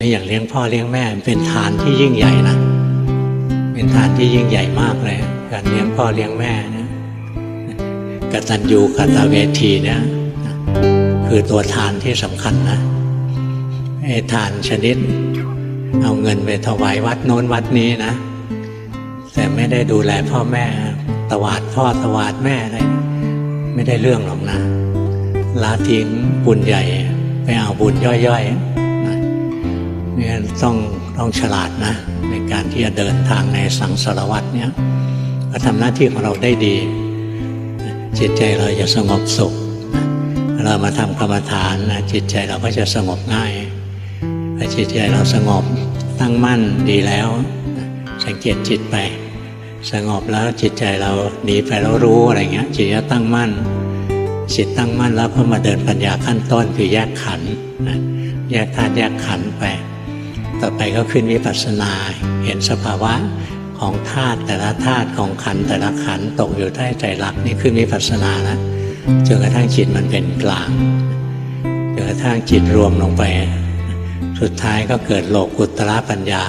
นี่อย่างเลี้ยงพ่อเลี้ยงแม่เป็นทานที่ยิ่งใหญ่นะ เป็นทานที่ยิ่งใหญ่มากเลย การเลี้ยงพ่อเลี้ยงแม่เนะกตัญญูกตเวทีเนี่ยคือตัวทานที่สำคัญนะไอ้ทานชนิด เอาเงินไปถวายวัดโน้นวัดนี้นะ แต่ไม่ได้ดูแลพ่อแม่ตวาดพ่อตวาดแม่อะไรไม่ได้เรื่องหรอกนะละทิ้งบุญใหญ่ไปเอาบุญย่อยๆ เนี่ยต้องต้องฉลาดนะ ในการที่จะเดินทางในสังสารวัตรเนี่ยก็ทำหน้าที่ของเราได้ดี จิตใจเราจะสงบสุข เรามาทำกรรมฐานนะจิตใจเราก็จะสงบง่ายพอจิตใจเราสงบตั้งมั่นดีแล้ว สังเกตจิตไป สงบแล้วจิตใจเราหนีไปแล้วรู้อะไรเงี้ยจิตจะตั้งมั่นจิตตั้งมั่นแล้วก็มาเดินปัญญาขั้นต้นคือแยกขันธ์นะแยกธาตุแยกขันธ์ไป ไปก็ขึ้นวิปัสสนา เห็นสภาวะของธาตุแต่ละธาตุของขันแต่ละขันตกอยู่ใต้ใจรักนี่ขึ้นวิปัสสนานะจนกระทั่งจิตมันเป็นกลางจนกระทั่งจิตรวมลงไป สุดท้ายก็เกิดโลกุตตรปัญญา